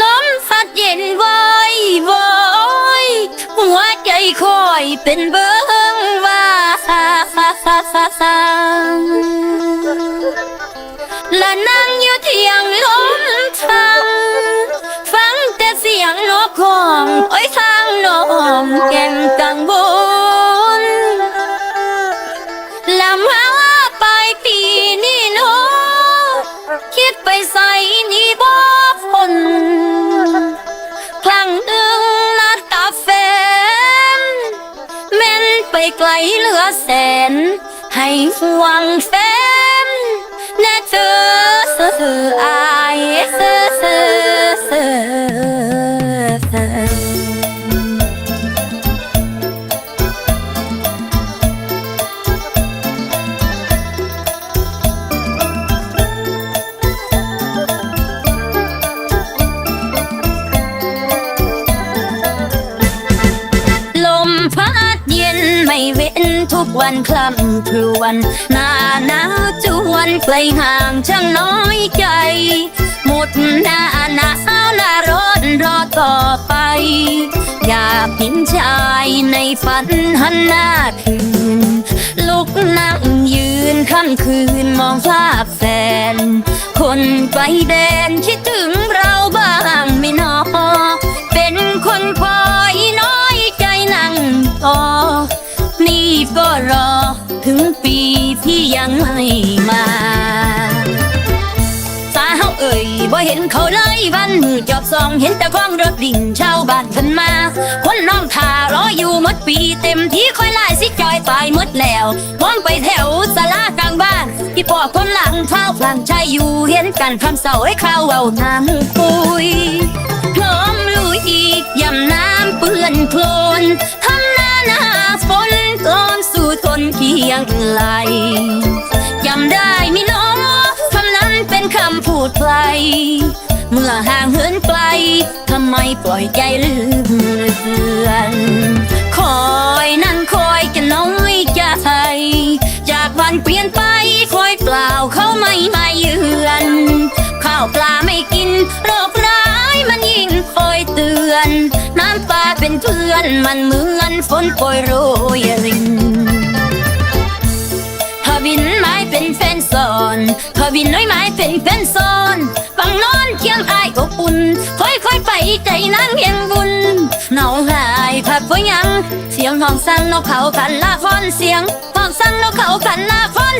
ลมพัดเย็นไว้ไว้หัวใจคอยเป็นเบอร์ ดไปใส่นี่บ่ฝนครั้งหนึ่งนัดกับแฟนแม่นไปไกลเหลือแสน ให้หวังแฟนแน่เธอเธออา ทุกวันคลำครวนหน้าหนาวจวนไกลห่างช่างน้อยใจ หมดหน้าหนาวหน้าร้อนรอต่อไป อยากเห็นชายในฝันหันหน้าคืนลุกนั่งยืนค่ำคืนมองภาพแฟน คนไปแดนคิดถึงเราบ้าง ยังไม่มาสาวเอ่ยบ่เห็นเขาเลยวันมือจอบซองเห็นแต่ความรถดิ่งชาวบ้านขึ้นมา คนน้องทารออยู่มดปีเต็มที่คอยไล่สิจอยตายมดแล้วมองไปแถวสลากลางบ้านที่ปอกคนหลังเท้าพลังชายอยู่เห็นกันคำเศร้าให้ข้าวเอาน้ำปุยพร้อมลุยอีกยำน้ำเปื้อนโคลนทำหน้าหนาฝนกลอน นเคียงไหลจำได้มิน้องคำนั้นเป็นคำพูดไกลเมื่อห่างเหินไกลทำไมปล่อยใจลืมเลือนคอยนั่งคอยจะน้อยใจจากวันเปลี่ยนไปคอยเปล่าเขาไม่มาเยือนข้าวปลาไม่กินโรคร้ายมันยิ่งคอยเตือน น้ำตาเป็นเพื่อนมันเหมือนฝนโปรยโรยริน วินไม้เป็นแฟนซอนพอวินน้อยไม้เป็นแฟนซอนฟังนอนเคียงอายอบอุ่นค่อยค่อยไปใจนั่งยังบุญหนาวหายผัดฝนยัง เสียงห้องสั่งนกเขาขันลาฟอนเสียงห้องสั่งนกเขาขันลาฟอน